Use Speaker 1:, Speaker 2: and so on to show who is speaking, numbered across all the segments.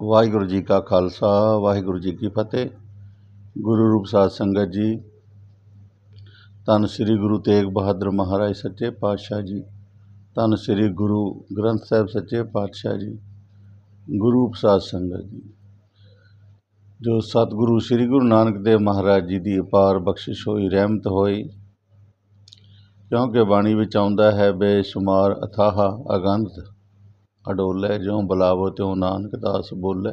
Speaker 1: ਵਾਹਿਗੁਰੂ ਜੀ ਕਾ ਖਾਲਸਾ, ਵਾਹਿਗੁਰੂ ਜੀ ਕੀ ਫਤਿਹ। ਗੁਰੂ ਰੂਪ ਸਾਧ ਸੰਗਤ ਜੀ, ਧੰਨ ਸ੍ਰੀ ਗੁਰੂ ਤੇਗ ਬਹਾਦਰ ਮਹਾਰਾਜ ਸੱਚੇ ਪਾਤਸ਼ਾਹ ਜੀ, ਧੰਨ ਸ੍ਰੀ ਗੁਰੂ ਗ੍ਰੰਥ ਸਾਹਿਬ ਸੱਚੇ ਪਾਤਸ਼ਾਹ ਜੀ, ਗੁਰੂ ਰੂਪ ਸਾਧ ਸੰਗਤ ਜੀ। ਜੋ ਸਤਿਗੁਰੂ ਸ੍ਰੀ ਗੁਰੂ ਨਾਨਕ ਦੇਵ ਮਹਾਰਾਜ ਜੀ ਦੀ ਅਪਾਰ ਬਖਸ਼ਿਸ਼ ਹੋਈ, ਰਹਿਮਤ ਹੋਈ, ਕਿਉਂਕਿ ਬਾਣੀ ਵਿੱਚ ਆਉਂਦਾ ਹੈ, ਬੇਸ਼ੁਮਾਰ ਅਥਾਹ ਅਗੰਧ। ਅਡੋਲੇ, ਜਿਉ ਬੁਲਾਵੋ ਤਿਉ ਨਾਨਕ ਦਾਸ ਬੋਲੇ।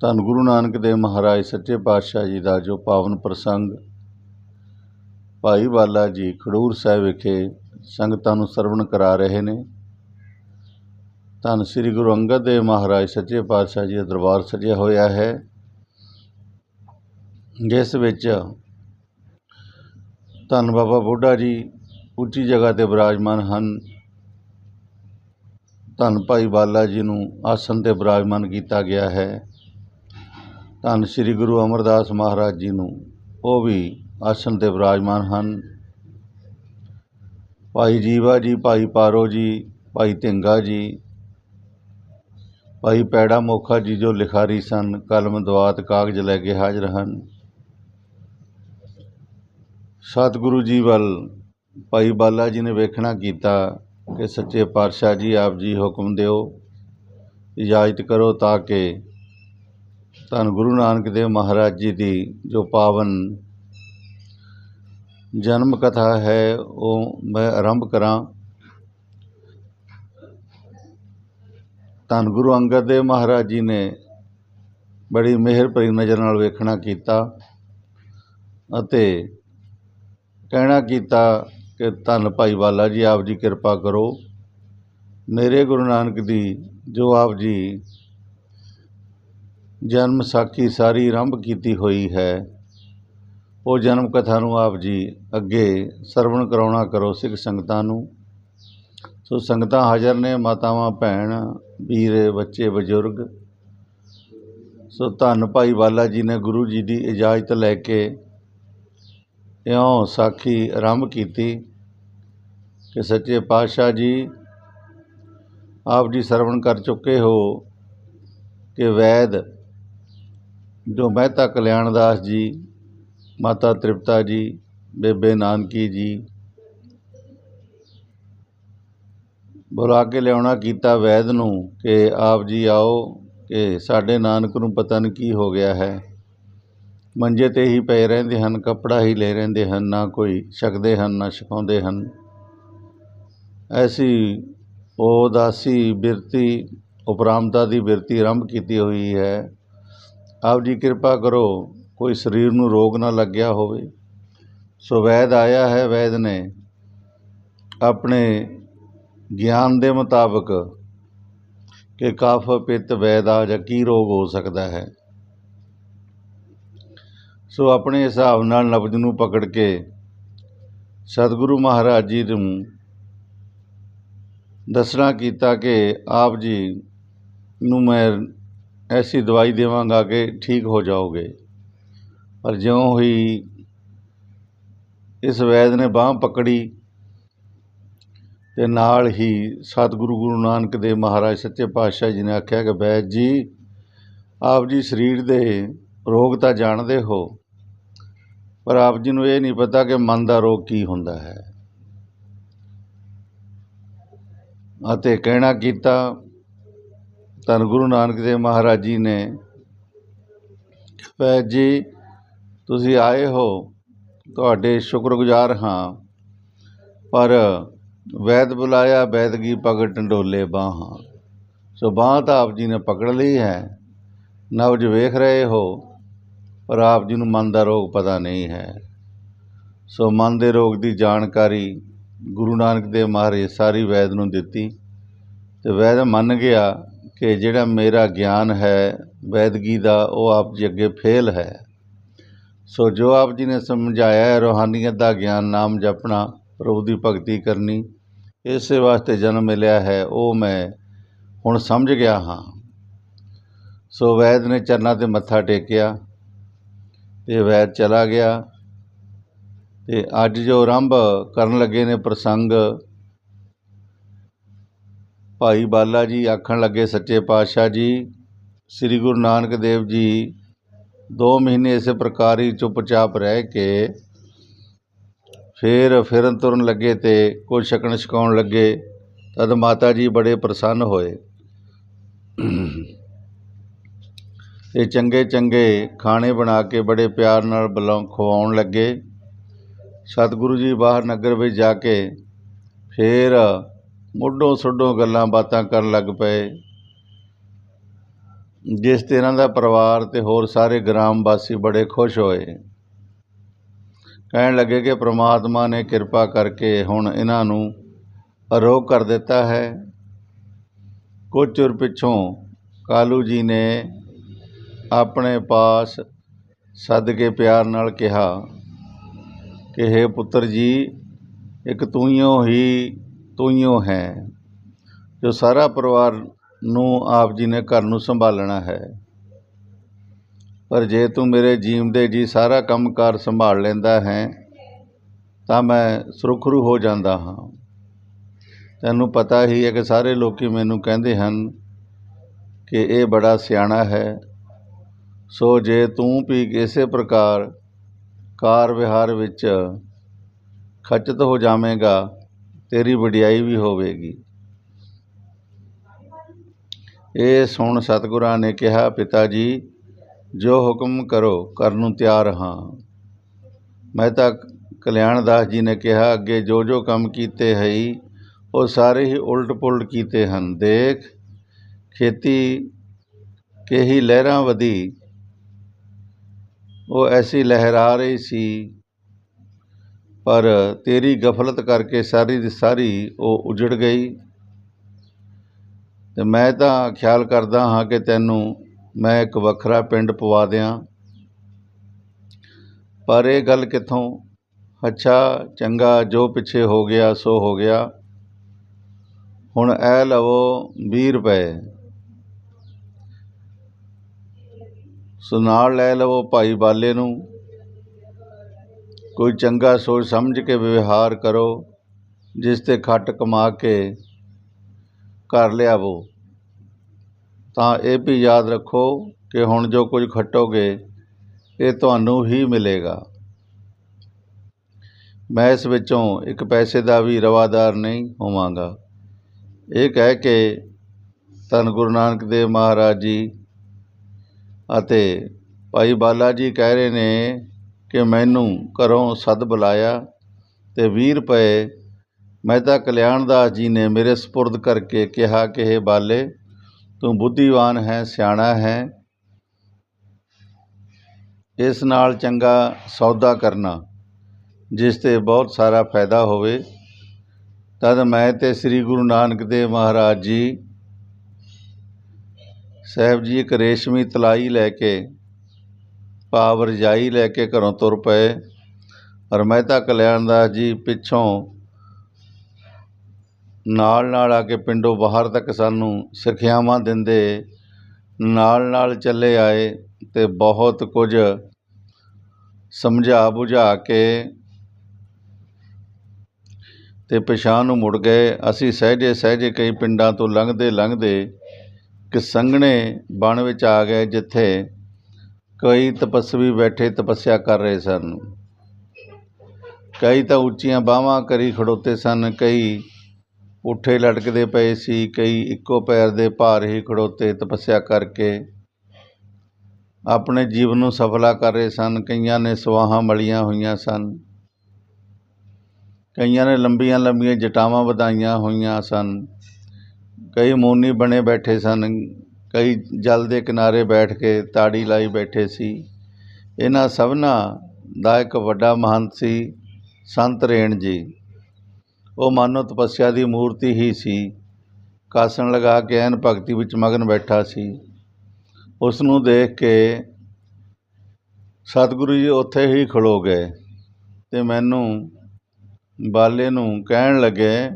Speaker 1: ਧੰਨ ਗੁਰੂ ਨਾਨਕ ਦੇਵ ਮਹਾਰਾਜ, ਸੱਚੇ ਪਾਤਸ਼ਾਹ ਜੀ ਦਾ ਜੋ ਪਾਵਨ ਪ੍ਰਸੰਗ, ਭਾਈ ਬਾਲਾ ਜੀ ਖਡੂਰ ਸਾਹਿਬ ਵਿਖੇ ਸੰਗਤਾਂ ਨੂੰ ਸਰਵਣ ਕਰਾ ਰਹੇ ਨੇ। ਧੰਨ ਸ੍ਰੀ ਗੁਰੂ ਅੰਗਦ ਦੇਵ ਮਹਾਰਾਜ, ਸੱਚੇ ਪਾਤਸ਼ਾਹ ਜੀ ਦਾ ਦਰਬਾਰ ਸਜਿਆ ਹੋਇਆ ਹੈ। ਜਿਸ ਵਿੱਚ ਧੰਨ ਬਾਬਾ ਬੁੱਢਾ ਜੀ ਉੱਚੀ ਜਗ੍ਹਾ ਤੇ ਬਿਰਾਜਮਾਨ ਹਨ। ਧੰਨ ਭਾਈ ਬਾਲਾ ਜੀ ਨੂੰ ਆਸਣ ਤੇ ਬਿਰਾਜਮਾਨ ਕੀਤਾ ਗਿਆ ਹੈ। ਧੰਨ ਸ੍ਰੀ ਗੁਰੂ ਅਮਰਦਾਸ ਮਹਾਰਾਜ ਜੀ ਨੂੰ ਉਹ ਵੀ ਆਸਣ ਤੇ ਬਿਰਾਜਮਾਨ ਹਨ। ਭਾਈ ਜੀਵਾ ਜੀ, ਭਾਈ ਪਾਰੋ ਜੀ, ਭਾਈ ਢਿੰਗਾ ਜੀ, ਭਾਈ ਪੈੜਾ ਮੋਖਾ ਜੀ ਜੋ ਲਿਖਾਰੀ ਸਨ, ਕਲਮ, ਦਵਾਤ, ਕਾਗਜ਼ ਲੈ ਕੇ ਹਾਜ਼ਰ ਹਨ। ਸਤਿਗੁਰੂ ਜੀ ਵੱਲ ਭਾਈ ਬਾਲਾ ਜੀ ਨੇ ਵੇਖਣਾ ਕੀਤਾ। ਕਿ ਸੱਚੇ ਪਾਤਸ਼ਾਹ ਜੀ ਆਪ ਜੀ ਹੁਕਮ ਦਿਓ, ਇਜਾਜ਼ਤ ਕਰੋ ਤਾਂ ਕਿ ਧੰਨ ਗੁਰੂ ਨਾਨਕ ਦੇਵ ਮਹਾਰਾਜ ਜੀ ਦੀ ਜੋ ਪਾਵਨ ਜਨਮ ਕਥਾ ਹੈ, ਉਹ ਮੈਂ ਆਰੰਭ ਕਰਾਂ। ਧੰਨ ਗੁਰੂ ਅੰਗਦ ਦੇਵ ਮਹਾਰਾਜ ਜੀ ਨੇ ਬੜੀ ਮਿਹਰ ਭਰੀ ਨਜ਼ਰ ਨਾਲ ਵੇਖਣਾ ਕੀਤਾ ਅਤੇ ਕਹਿਣਾ ਕੀਤਾ ਕਿ ਧੰਨ ਭਾਈ ਵਾਲਾ ਜੀ, ਆਪ ਜੀ ਕਿਰਪਾ ਕਰੋ। ਮੇਰੇ ਗੁਰੂ ਨਾਨਕ ਦੀ, ਜੋ ਆਪ ਜੀ ਜਨਮ ਸਾਖੀ ਸਾਰੀ ਆਰੰਭ ਕੀਤੀ ਹੋਈ ਹੈ, ਉਹ ਜਨਮ ਕਥਾ ਨੂੰ ਆਪ ਜੀ ਅੱਗੇ ਸਰਵਣ ਕਰਾਉਣਾ ਕਰੋ ਸਿੱਖ ਸੰਗਤਾਂ ਨੂੰ। ਸੋ ਸੰਗਤਾਂ ਹਾਜ਼ਰ ਨੇ, ਮਾਤਾਵਾਂ, ਭੈਣ, ਵੀਰੇ, ਬੱਚੇ, ਬਜ਼ੁਰਗ। ਸੋ ਧੰਨ ਭਾਈ ਵਾਲਾ ਜੀ ਨੇ ਗੁਰੂ ਜੀ ਦੀ ਇਜਾਜ਼ਤ ਲੈ ਕੇ ਇਉਂ ਸਾਖੀ ਆਰੰਭ ਕੀਤੀ ਕਿ ਸੱਚੇ ਪਾਤਸ਼ਾਹ ਜੀ, ਆਪ ਜੀ ਸਰਵਣ ਕਰ ਚੁੱਕੇ ਹੋ ਕਿ ਵੈਦ ਜੋ ਮਹਿਤਾ ਕਲਿਆਣ ਦਾਸ ਜੀ, ਮਾਤਾ ਤ੍ਰਿਪਤਾ ਜੀ, ਬੇਬੇ ਨਾਨਕੀ ਜੀ, ਬੁਲਾ ਕੇ ਲਿਆਉਣਾ ਕੀਤਾ ਵੈਦ ਨੂੰ ਕਿ ਆਪ ਜੀ ਆਓ ਕਿ ਸਾਡੇ ਨਾਨਕ ਨੂੰ ਪਤਾ ਨਹੀਂ ਕੀ ਹੋ ਗਿਆ ਹੈ। ਮੰਜੇ ਤੇ ਹੀ ਪਏ ਰਹਿੰਦੇ ਹਨ, ਕੱਪੜਾ ਹੀ ਲੈ ਰਹਿੰਦੇ ਹਨ, ਨਾ ਕੋਈ ਛਕਦੇ ਹਨ, ਨਾ ਛਕਾਉਂਦੇ ਹਨ। ਐਸੀ ਉਦਾਸੀ ਬਿਰਤੀ, ਉਪਰਾਮਤਾ ਦੀ ਬਿਰਤੀ ਆਰੰਭ ਕੀਤੀ ਹੋਈ ਹੈ। ਆਪ ਜੀ ਕਿਰਪਾ ਕਰੋ, ਕੋਈ ਸਰੀਰ ਨੂੰ ਰੋਗ ਨਾ ਲੱਗਿਆ ਹੋਵੇ। ਸੋ ਵੈਦ ਆਇਆ ਹੈ, ਵੈਦ ਨੇ ਆਪਣੇ ਗਿਆਨ ਦੇ ਮੁਤਾਬਕ ਕਿ ਕਫ ਪਿੱਤ ਵੈਦਾ ਜਾਂ ਕੀ ਰੋਗ ਹੋ ਸਕਦਾ ਹੈ। ਸੋ ਆਪਣੇ ਹਿਸਾਬ ਨਾਲ ਨਬਜ ਨੂੰ ਪਕੜ ਕੇ ਸਤਿਗੁਰੂ ਮਹਾਰਾਜ ਜੀ ਨੂੰ ਦੱਸਣਾ ਕੀਤਾ ਕਿ ਆਪ ਜੀ ਨੂੰ ਮੈਂ ਐਸੀ ਦਵਾਈ ਦੇਵਾਂਗਾ ਕਿ ਠੀਕ ਹੋ ਜਾਓਗੇ। ਪਰ ਜਿਉਂ ਹੀ ਇਸ ਵੈਦ ਨੇ ਬਾਹ ਪਕੜੀ ਤੇ ਨਾਲ ਹੀ ਸਤਿਗੁਰੂ ਗੁਰੂ ਨਾਨਕ ਦੇਵ ਮਹਾਰਾਜ ਸੱਚੇ ਪਾਤਸ਼ਾਹ ਜੀ ਨੇ ਆਖਿਆ ਕਿ ਵੈਦ ਜੀ, ਆਪ ਜੀ ਸਰੀਰ ਦੇ ਰੋਗ ਤਾਂ ਜਾਣਦੇ ਹੋ ਪਰ ਆਪ ਜੀ ਨੂੰ ਇਹ ਨਹੀਂ ਪਤਾ ਕਿ ਮਨ ਦਾ ਰੋਗ ਕੀ ਹੁੰਦਾ ਹੈ। ਅਤੇ ਕਹਿਣਾ ਕੀਤਾ, ਧੰਨ ਗੁਰੂ ਨਾਨਕ ਦੇਵ ਮਹਾਰਾਜ ਜੀ ਨੇ ਵੈਦ ਜੀ, ਤੁਸੀਂ ਆਏ ਹੋ, ਤੁਹਾਡੇ ਸ਼ੁਕਰਗੁਜ਼ਾਰ ਹਾਂ, ਪਰ ਵੈਦ ਬੁਲਾਇਆ ਵੈਦਗੀ ਪਗੜ ਟੰਡੋਲੇ ਬਾਹਾਂ। ਸੋ ਬਾਹ ਤਾਂ ਆਪ ਜੀ ਨੇ ਪਕੜ ਲਈ ਹੈ। ਨਵਜ ਵੇਖ ਰਹੇ ਹੋ ਪਰ ਆਪ ਜੀ ਨੂੰ ਮਨ ਦਾ ਰੋਗ ਪਤਾ ਨਹੀਂ ਹੈ। ਸੋ ਮਨ ਦੇ ਰੋਗ ਦੀ ਜਾਣਕਾਰੀ ਗੁਰੂ ਨਾਨਕ ਦੇਵ ਮਹਾਰਾਜ ਸਾਰੀ ਵੈਦ ਨੂੰ ਦਿੱਤੀ ਤੇ ਵੈਦ ਮੰਨ ਗਿਆ ਕਿ ਜਿਹੜਾ ਮੇਰਾ ਗਿਆਨ ਹੈ ਵੈਦਗੀ ਦਾ ਉਹ ਆਪ ਜੀ ਅੱਗੇ ਫੇਲ ਹੈ। ਸੋ ਜੋ ਆਪ ਜੀ ਨੇ ਸਮਝਾਇਆ ਹੈ, ਰੋਹਾਨੀਅਤ ਦਾ ਗਿਆਨ, ਨਾਮ ਜਪਣਾ, ਪ੍ਰਭੂ ਦੀ ਭਗਤੀ ਕਰਨੀ, ਇਸੇ ਵਾਸਤੇ ਜਨਮ ਮਿਲਿਆ ਹੈ, ਉਹ ਮੈਂ ਹੁਣ ਸਮਝ ਗਿਆ ਹਾਂ। ਸੋ ਵੈਦ ਨੇ ਚਰਨਾਂ ਤੇ ਮੱਥਾ ਟੇਕਿਆ। ਅਤੇ ਵੈਦ ਚਲਾ ਗਿਆ। ਅਤੇ ਅੱਜ ਜੋ ਆਰੰਭ ਕਰਨ ਲੱਗੇ ਨੇ ਪ੍ਰਸੰਗ, ਭਾਈ ਬਾਲਾ ਜੀ ਆਖਣ ਲੱਗੇ ਸੱਚੇ ਪਾਤਸ਼ਾਹ ਜੀ, ਸ੍ਰੀ ਗੁਰੂ ਨਾਨਕ ਦੇਵ ਜੀ ਦੋ ਮਹੀਨੇ ਇਸੇ ਪ੍ਰਕਾਰ ਹੀ ਚੁੱਪਚਾਪ ਰਹਿ ਕੇ ਫਿਰ ਫਿਰਨ ਤੁਰਨ ਲੱਗੇ ਤੇ ਕੁਝ ਛਕਣ ਛਕਾਉਣ ਲੱਗੇ, ਤਦ ਮਾਤਾ ਜੀ ਬੜੇ ਪ੍ਰਸੰਨ ਹੋਏ। ਅਤੇ ਚੰਗੇ ਚੰਗੇ ਖਾਣੇ ਬਣਾ ਕੇ ਬੜੇ ਪਿਆਰ ਨਾਲ ਬੁਲਾਉ ਖਵਾਉਣ ਲੱਗੇ। ਸਤਿਗੁਰੂ ਜੀ ਬਾਹਰ ਨਗਰ ਵਿੱਚ ਜਾ ਕੇ ਫਿਰ ਮੁੱਢੋਂ ਸੁੱਢੋਂ ਗੱਲਾਂ ਬਾਤਾਂ ਕਰਨ ਲੱਗ ਪਏ। ਜਿਸ ਤੇ ਇਹਨਾਂ ਦਾ ਪਰਿਵਾਰ ਤੇ ਹੋਰ ਸਾਰੇ ਗ੍ਰਾਮ ਵਾਸੀ ਬੜੇ ਖੁਸ਼ ਹੋਏ। ਕਹਿਣ ਲੱਗੇ ਕਿ ਪ੍ਰਮਾਤਮਾ ਨੇ ਕਿਰਪਾ ਕਰਕੇ ਹੁਣ ਇਹਨਾਂ ਨੂੰ ਅਰੋਗ ਕਰ ਦਿੱਤਾ ਹੈ। ਕੁਝ ਚਿਰ ਪਿੱਛੋਂ ਕਾਲੂ ਜੀ ਨੇ ਆਪਣੇ ਪਾਸ ਸੱਦ ਕੇ ਪਿਆਰ ਨਾਲ ਕਿਹਾ ਕਿ हे ਪੁੱਤਰ ਜੀ, ਇੱਕ ਤੂੰਿਓ ਹੀ ਤੂਈਓ ਹੈ, ਜੋ ਸਾਰਾ ਪਰਿਵਾਰ ਨੂੰ ਆਪ ਜੀ ਨੇ ਘਰ ਨੂੰ ਸੰਭਾਲਣਾ ਹੈ। ਪਰ ਜੇ ਤੂੰ ਮੇਰੇ ਜੀਵਦੇ ਜੀ ਸਾਰਾ ਕੰਮਕਾਰ ਸੰਭਾਲ ਲੈਂਦਾ ਹੈ, ਤਾਂ ਮੈਂ ਸੁਰਖਰੂ ਹੋ ਜਾਂਦਾ ਹਾਂ। ਤੈਨੂੰ ਪਤਾ ਹੀ ਹੈ ਕਿ ਸਾਰੇ ਲੋਕੀ ਮੈਨੂੰ ਕਹਿੰਦੇ ਹਨ ਕਿ ਇਹ ਬੜਾ ਸਿਆਣਾ ਹੈ ਸੋ ਜੇ ਤੂੰ ਵੀ ਇਸੇ ਪ੍ਰਕਾਰ ਕਾਰ ਵਿਹਾਰ ਵਿੱਚ ਖਚਤ ਹੋ ਜਾਵੇਂਗਾ, ਤੇਰੀ ਵਡਿਆਈ ਵੀ ਹੋਵੇਗੀ। ਇਹ ਸੁਣ ਸਤਿਗੁਰਾਂ ਨੇ ਕਿਹਾ ਪਿਤਾ ਜੀ ਜੋ ਹੁਕਮ ਕਰੋ, ਕਰਨ ਨੂੰ ਤਿਆਰ ਹਾਂ। ਮੈਂ ਤਾਂ ਕਲਿਆਣ ਦਾਸ ਜੀ ਨੇ ਕਿਹਾ, ਅੱਗੇ ਜੋ ਜੋ ਕੰਮ ਕੀਤੇ ਹੈ ਉਹ ਸਾਰੇ ਹੀ ਉਲਟ ਪੁਲਟ ਕੀਤੇ ਹਨ। ਦੇਖ, ਖੇਤੀ ਕੇ ਹੀ ਲਹਿਰਾਂ ਵਧੀ ਉਹ ਐਸੀ ਲਹਿਰਾ ਰਹੀ ਸੀ। ਪਰ ਤੇਰੀ ਗਫਲਤ ਕਰਕੇ ਸਾਰੀ ਦੀ ਸਾਰੀ ਉਹ ਉਜੜ ਗਈ। ਤੇ ਮੈਂ ਤਾਂ ਖਿਆਲ ਕਰਦਾ ਹਾਂ ਕਿ ਤੈਨੂੰ ਮੈਂ ਇੱਕ ਵੱਖਰਾ ਪਿੰਡ ਪਵਾ ਦਿਆਂ। ਪਰ ਇਹ ਗੱਲ ਕਿੱਥੋਂ? ਅੱਛਾ, ਚੰਗਾ, ਜੋ ਪਿੱਛੇ ਹੋ ਗਿਆ, ਸੋ ਹੋ ਗਿਆ। ਹੁਣ ਇਹ ਲਵੋ 20 ਰੁਪਏ। ਸੋ ਨਾਲ ਲੈ ਲਵੋ ਭਾਈ ਬਾਲੇ ਨੂੰ। ਕੋਈ ਚੰਗਾ ਸੋਚ ਸਮਝ ਕੇ ਵਿਵਹਾਰ ਕਰੋ, ਜਿਸ ਤੇ ਖੱਟ ਕਮਾ ਕੇ ਘਰ ਲਿਆਵੋ। ਤਾਂ ਇਹ ਵੀ ਯਾਦ ਰੱਖੋ ਕਿ ਹੁਣ ਜੋ ਕੁਝ ਖੱਟੋਗੇ, ਇਹ ਤੁਹਾਨੂੰ ਹੀ ਮਿਲੇਗਾ। ਮੈਂ ਇਸ ਵਿੱਚੋਂ ਇੱਕ ਪੈਸੇ ਦਾ ਵੀ ਰਵਾਦਾਰ ਨਹੀਂ ਹੋਵਾਂਗਾ। ਇਹ ਕਹਿ ਕੇ ਧੰਨ ਗੁਰੂ ਨਾਨਕ ਦੇਵ ਮਹਾਰਾਜ ਜੀ ਅਤੇ ਭਾਈ ਬਾਲਾ ਜੀ ਕਹਿ ਰਹੇ ਨੇ ਕਿ ਮੈਨੂੰ ਘਰੋਂ ਸੱਦ ਬੁਲਾਇਆ ਅਤੇ ਵੀਹ ਰੁਪਏ ਮਹਿਤਾ ਕਲਿਆਣ ਦਾਸ ਜੀ ਨੇ ਮੇਰੇ ਸਪੁਰਦ ਕਰਕੇ ਕਿਹਾ ਕਿ ਇਹ ਬਾਲੇ, ਤੂੰ ਬੁੱਧੀਵਾਨ ਹੈ, ਸਿਆਣਾ ਹੈ, ਇਸ ਨਾਲ ਚੰਗਾ ਸੌਦਾ ਕਰਨਾ, ਜਿਸ ਤੇ ਬਹੁਤ ਸਾਰਾ ਫਾਇਦਾ ਹੋਵੇ। ਤਦ ਮੈਂ ਤੇ ਸ੍ਰੀ ਗੁਰੂ ਨਾਨਕ ਦੇਵ ਮਹਾਰਾਜ ਜੀ ਸਾਹਿਬ ਜੀ, ਇੱਕ ਰੇਸ਼ਮੀ ਤਲਾਈ ਲੈ ਕੇ, ਭਾਵ ਰਜਾਈ ਲੈ ਕੇ ਘਰੋਂ ਤੁਰ ਪਏ। ਔਰ ਮਹਿਤਾ ਕਲਿਆਣ ਦਾਸ ਜੀ ਪਿੱਛੋਂ ਨਾਲ ਨਾਲ ਆ ਕੇ ਪਿੰਡੋਂ ਬਾਹਰ ਤੱਕ ਸਾਨੂੰ ਸਿੱਖਿਆਵਾਂ ਦਿੰਦੇ, ਨਾਲ ਨਾਲ ਚੱਲੇ ਆਏ ਤੇ ਬਹੁਤ ਕੁਝ ਸਮਝਾ ਬੁਝਾ ਕੇ ਤੇ ਪਛਾਣ ਨੂੰ ਮੁੜ ਗਏ। ਅਸੀਂ ਸਹਿਜੇ ਸਹਿਜੇ ਕਈ ਪਿੰਡਾਂ ਤੋਂ ਲੰਘਦੇ ਲੰਘਦੇ ਇੱਕ ਸੰਘਣੇ ਬਣ ਵਿੱਚ ਆ ਗਏ ਜਿੱਥੇ ਕਈ ਤਪਸਵੀ ਬੈਠੇ ਤਪੱਸਿਆ ਕਰ ਰਹੇ ਸਨ। ਕਈ ਤਾਂ ਉੱਚੀਆਂ ਬਾਹਾਂ ਕਰੀ ਖੜੋਤੇ ਸਨ, ਕਈ ਉੱਠੇ ਲਟਕਦੇ ਪਏ ਸੀ, ਕਈ ਇੱਕੋ ਪੈਰ ਦੇ ਭਾਰ ਹੀ ਖੜੋਤੇ ਤਪੱਸਿਆ ਕਰਕੇ ਆਪਣੇ ਜੀਵਨ ਨੂੰ ਸਫਲਾ ਕਰ ਰਹੇ ਸਨ। ਕਈਆਂ ਨੇ ਸਵਾਹਾਂ ਮਲੀਆਂ ਹੋਈਆਂ ਸਨ, ਕਈਆਂ ਨੇ ਲੰਬੀਆਂ ਲੰਬੀਆਂ ਜਟਾਵਾਂ ਵਧਾਈਆਂ ਹੋਈਆਂ ਸਨ। ਕਈ ਮੋਨੀ ਬਣੇ ਬੈਠੇ ਸਨ, ਕਈ ਜਲ ਦੇ ਕਿਨਾਰੇ ਬੈਠ ਕੇ ਤਾੜੀ ਲਾਈ ਬੈਠੇ ਸੀ। ਇਹਨਾਂ ਸਭਨਾਂ ਦਾ ਇੱਕ ਵੱਡਾ ਮਹੰਤ ਸੀ, ਸੰਤ ਰੇਣ ਜੀ। ਉਹ ਮਾਨੋ ਤਪੱਸਿਆ ਦੀ ਮੂਰਤੀ ਹੀ ਸੀ। ਕਾਸਣ ਲਗਾ ਕੇ ਐਨ ਭਗਤੀ ਵਿੱਚ ਮਗਨ ਬੈਠਾ ਸੀ। ਉਸ ਨੂੰ ਦੇਖ ਕੇ ਸਤਿਗੁਰੂ ਜੀ ਉੱਥੇ ਹੀ ਖਲੋ ਗਏ ਤੇ ਮੈਨੂੰ ਬਾਲੇ ਨੂੰ ਕਹਿਣ ਲੱਗੇ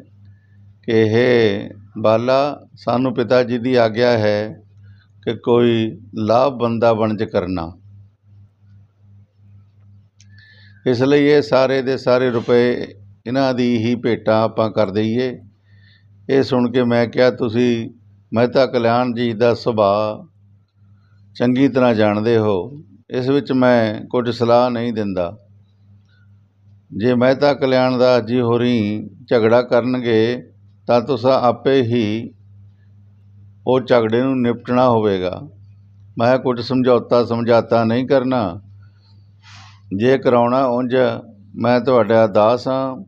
Speaker 1: ਕਿ ਇਹ ਬਾਲਾ, ਸਾਨੂੰ ਪਿਤਾ ਜੀ ਦੀ ਆਗਿਆ ਹੈ ਕਿ ਕੋਈ ਲਾਭ ਬੰਦਾ ਵਣਜ ਕਰਨਾ। ਇਸ ਲਈ ਇਹ ਸਾਰੇ ਦੇ ਸਾਰੇ ਰੁਪਏ ਇਹਨਾਂ ਦੀ ਹੀ ਭੇਟਾਂ ਆਪਾਂ ਕਰ ਦਈਏ। ਇਹ ਸੁਣ ਕੇ ਮੈਂ ਕਿਹਾ, ਤੁਸੀਂ ਮਹਿਤਾ ਕਲਿਆਣ ਜੀ ਦਾ ਸੁਭਾਅ ਚੰਗੀ ਤਰ੍ਹਾਂ ਜਾਣਦੇ ਹੋ। ਇਸ ਵਿੱਚ ਮੈਂ ਕੁਝ ਸਲਾਹ ਨਹੀਂ ਦਿੰਦਾ। ਜੇ ਮਹਿਤਾ ਕਲਿਆਣ ਦਾਸ ਜੀ ਹੋਰੀ ਝਗੜਾ ਕਰਨਗੇ ਤਾਂ ਤੁਸੀਂ ਆਪੇ ਹੀ ਉਹ ਝਗੜੇ ਨੂੰ ਨਿਪਟਣਾ ਹੋਵੇਗਾ। ਮੈਂ ਕੁਝ ਸਮਝੌਤਾ ਸਮਝਾਤਾ ਨਹੀਂ ਕਰਨਾ। ਜੇ ਕਰਾਉਣਾ ਉਂਝ, ਮੈਂ ਤੁਹਾਡਾ ਦਾਸ ਹਾਂ।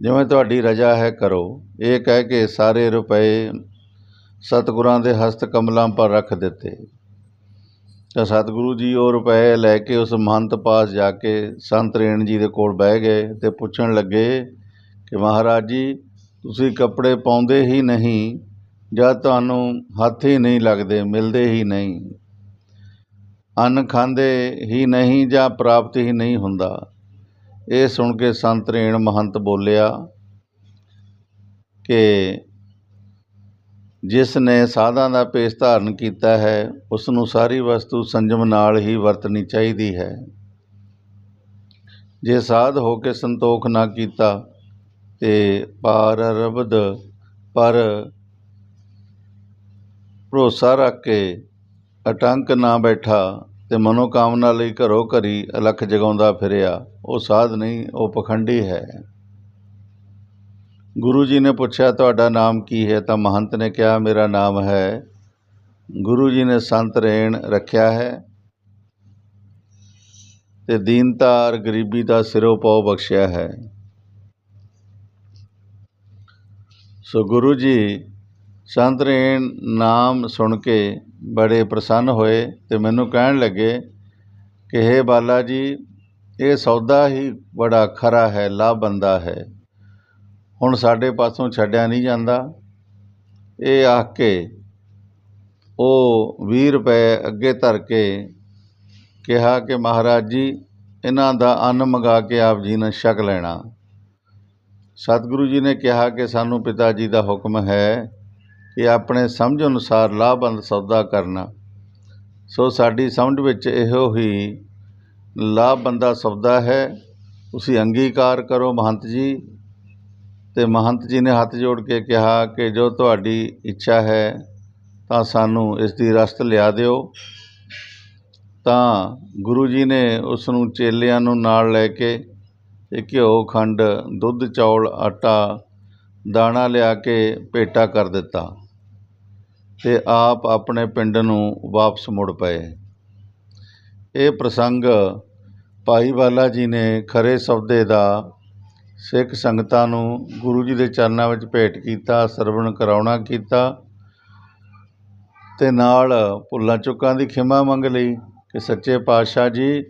Speaker 1: ਜਿਵੇਂ ਤੁਹਾਡੀ ਰਜਾ ਹੈ, ਕਰੋ। ਇਹ ਕਹਿ ਕੇ ਸਾਰੇ ਰੁਪਏ ਸਤਿਗੁਰਾਂ ਦੇ ਹਸਤ ਕਮਲਾਂ ਪਰ ਰੱਖ ਦਿੱਤੇ। ਤਾਂ ਸਤਿਗੁਰੂ ਜੀ ਉਹ ਰੁਪਏ ਲੈ ਕੇ ਉਸ ਮਹੰਤ ਪਾਸ ਜਾ ਕੇ ਸੰਤ ਰੇਣ ਜੀ ਦੇ ਕੋਲ ਬਹਿ ਗਏ ਤੇ ਪੁੱਛਣ ਲੱਗੇ ਕਿ ਮਹਾਰਾਜ ਜੀ ਤੁਸੀਂ ਕੱਪੜੇ ਪਾਉਂਦੇ ਹੀ ਨਹੀਂ, ਜਾਂ ਤੁਹਾਨੂੰ ਹੱਥ ਹੀ ਨਹੀਂ ਲੱਗਦੇ, ਮਿਲਦੇ ਹੀ ਨਹੀਂ। ਅੰਨ ਖਾਂਦੇ ਹੀ ਨਹੀਂ ਜਾਂ ਪ੍ਰਾਪਤ ਹੀ ਨਹੀਂ ਹੁੰਦਾ। ਇਹ ਸੁਣ ਕੇ ਸੰਤ ਰੇਣ ਮਹੰਤ ਬੋਲਿਆ ਕਿ ਜਿਸ ਨੇ ਸਾਧਾਂ ਦਾ ਭੇਸ ਧਾਰਨ ਕੀਤਾ ਹੈ ਉਸ ਨੂੰ ਸਾਰੀ ਵਸਤੂ ਸੰਜਮ ਨਾਲ ਹੀ ਵਰਤਣੀ ਚਾਹੀਦੀ ਹੈ। ਜੇ ਸਾਧ ਹੋ ਕੇ ਸੰਤੋਖ ਨਾ ਕੀਤਾ ਤੇ ਪਾਰ ਰਬਦ ਪਰ ਭਰੋਸਾ ਰੱਖ ਕੇ ਅਟੰਕ ਨਾ ਬੈਠਾ ਅਤੇ ਮਨੋਕਾਮਨਾ ਲਈ ਘਰੋ ਘਰੀ ਅਲਖ ਜਗਾਉਂਦਾ ਫਿਰਿਆ, ਉਹ ਸਾਧ ਨਹੀਂ, ਉਹ ਪਖੰਡੀ ਹੈ। ਗੁਰੂ ਜੀ ਨੇ ਪੁੱਛਿਆ, ਤੁਹਾਡਾ ਨਾਮ ਕੀ ਹੈ? ਤਾਂ ਮਹੰਤ ਨੇ ਕਿਹਾ, ਮੇਰਾ ਨਾਮ ਹੈ। ਗੁਰੂ ਜੀ ਨੇ ਸੰਤ ਰੇਣ ਰੱਖਿਆ ਹੈ ਤੇ ਦੀਨਤਾ ਔਰ ਗਰੀਬੀ ਦਾ ਸਿਰੋਂ ਪਾਉ ਬਖਸ਼ਿਆ ਹੈ। ਸੋ ਗੁਰੂ ਜੀ ਸੰਤ ਰੇਣ ਨਾਮ ਸੁਣ ਕੇ ਬੜੇ ਪ੍ਰਸੰਨ ਹੋਏ ਤੇ ਮੈਨੂੰ ਕਹਿਣ ਲੱਗੇ ਕਿ ਹੇ ਬਾਲਾ ਜੀ, ਇਹ ਸੌਦਾ ਹੀ ਬੜਾ ਖਰਾ ਹੈ ਲਾਭਬੰਦਾ ਹੈ। ਹੁਣ ਸਾਡੇ ਪਾਸੋਂ ਛੱਡਿਆ ਨਹੀਂ ਜਾਂਦਾ। ਇਹ ਆਖ ਕੇ ਉਹ 20 ਰੁਪਏ ਅੱਗੇ ਧਰ ਕੇ ਕਿਹਾ ਕਿ ਮਹਾਰਾਜ ਜੀ, ਇਹਨਾਂ ਦਾ ਅੰਨ ਮੰਗਾ ਕੇ ਆਪ ਜੀ ਨੇ ਛਕ ਲੈਣਾ। ਸਤਿਗੁਰੂ ਜੀ ਨੇ ਕਿਹਾ ਕਿ ਸਾਨੂੰ ਪਿਤਾ ਜੀ ਦਾ ਹੁਕਮ ਹੈ ਕਿ ਆਪਣੇ ਸਮਝ ਅਨੁਸਾਰ ਲਾਭਬੰਦ ਸੌਦਾ ਕਰਨਾ। ਸੋ ਸਾਡੀ ਸਮਝ ਵਿੱਚ ਇਹੋ ਹੀ ਲਾਭਬੰਦਾ ਸੌਦਾ ਹੈ। ਤੁਸੀਂ ਅੰਗੀਕਾਰ ਕਰੋ ਮਹੰਤ ਜੀ। ਤੇ ਮਹੰਤ ਜੀ ਨੇ ਹੱਥ ਜੋੜ ਕੇ ਕਿਹਾ ਕਿ ਜੋ ਤੁਹਾਡੀ ਇੱਛਾ ਹੈ, ਤਾਂ ਸਾਨੂੰ ਇਸ ਦੀ ਰਸਤ ਲਿਆ ਦਿਓ। ਤਾਂ ਗੁਰੂ ਜੀ ਨੇ ਉਸ ਨੂੰ ਚੇਲਿਆਂ ਨੂੰ ਨਾਲ ਲੈ ਕੇ ਇਹ ਘਿਓ, ਖੰਡ, ਦੁੱਧ, ਚੌਲ, ਆਟਾ, ਦਾਣਾ ਲਿਆ ਕੇ ਭੇਟਾ ਕਰ ਦਿੱਤਾ ਅਤੇ ਆਪ ਆਪਣੇ ਪਿੰਡ ਨੂੰ ਵਾਪਸ ਮੁੜ ਪਏ। ਇਹ ਪ੍ਰਸੰਗ ਭਾਈ ਬਾਲਾ ਜੀ ਨੇ ਖਰੇ ਸੌਦੇ ਦਾ ਸਿੱਖ ਸੰਗਤਾਂ ਨੂੰ ਗੁਰੂ ਜੀ ਦੇ ਚਰਨਾਂ ਵਿੱਚ ਭੇਟ ਕੀਤਾ, ਸਰਵਣ ਕਰਾਉਣਾ ਕੀਤਾ ਤੇ ਨਾਲ ਭੁੱਲਾਂ ਚੁੱਕਾਂ ਦੀ ਖਿਮਾ ਮੰਗ ਲਈ ਕਿ ਸੱਚੇ ਪਾਤਸ਼ਾਹ ਜੀ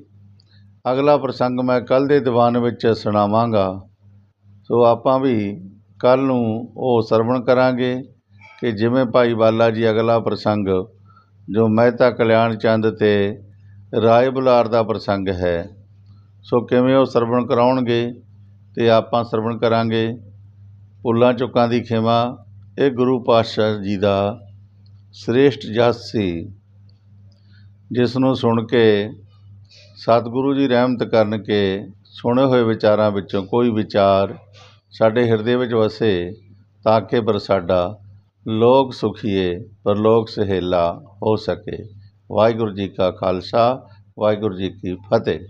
Speaker 1: ਅਗਲਾ ਪ੍ਰਸੰਗ ਮੈਂ ਕੱਲ ਦੇ ਦੀਵਾਨ ਵਿੱਚ ਸੁਣਾਵਾਂਗਾ। ਸੋ ਆਪਾਂ ਵੀ ਕੱਲ ਨੂੰ ਉਹ ਸਰਵਣ ਕਰਾਂਗੇ ਕਿ ਜਿਵੇਂ ਭਾਈ ਬਾਲਾ ਜੀ ਅਗਲਾ ਪ੍ਰਸੰਗ, ਜੋ ਮਹਿਤਾ ਕਲਿਆਣ ਚੰਦ ਤੇ ਰਾਏ ਬੁਲਾਰ ਦਾ ਪ੍ਰਸੰਗ ਹੈ। ਸੋ ਕਿਵੇਂ ਉਹ ਸਰਵਣ ਕਰਾਉਣਗੇ ਤੇ ਆਪਾਂ ਸਰਵਣ ਕਰਾਂਗੇ? ਭੁੱਲਾਂ ਚੁੱਕਾਂ ਦੀ ਖਿਮਾ, ਇਹ ਗੁਰੂ ਪਾਤਸ਼ਾਹ ਜੀ ਦਾ ਸ੍ਰੇਸ਼ਟ ਜਸ ਸੀ, ਜਿਸ ਨੂੰ ਸੁਣ ਕੇ ਸਤਿਗੁਰੂ ਜੀ ਰਹਿਮਤ ਕਰਨ ਕੇ ਸੁਣੇ ਹੋਏ ਵਿਚਾਰਾਂ ਵਿੱਚੋਂ ਕੋਈ ਵਿਚਾਰ ਸਾਡੇ ਹਿਰਦੇ ਵਿੱਚ ਵਸੇ ਤਾਂ ਕਿ ਪਰ ਸਾਡਾ ਲੋਕ ਸੁਖੀਏ ਪਰਲੋਕ ਸਹੇਲਾ ਹੋ ਸਕੇ। ਵਾਹਿਗੁਰੂ ਜੀ ਕਾ ਖਾਲਸਾ, ਵਾਹਿਗੁਰੂ ਜੀ ਕੀ ਫਤਿਹ।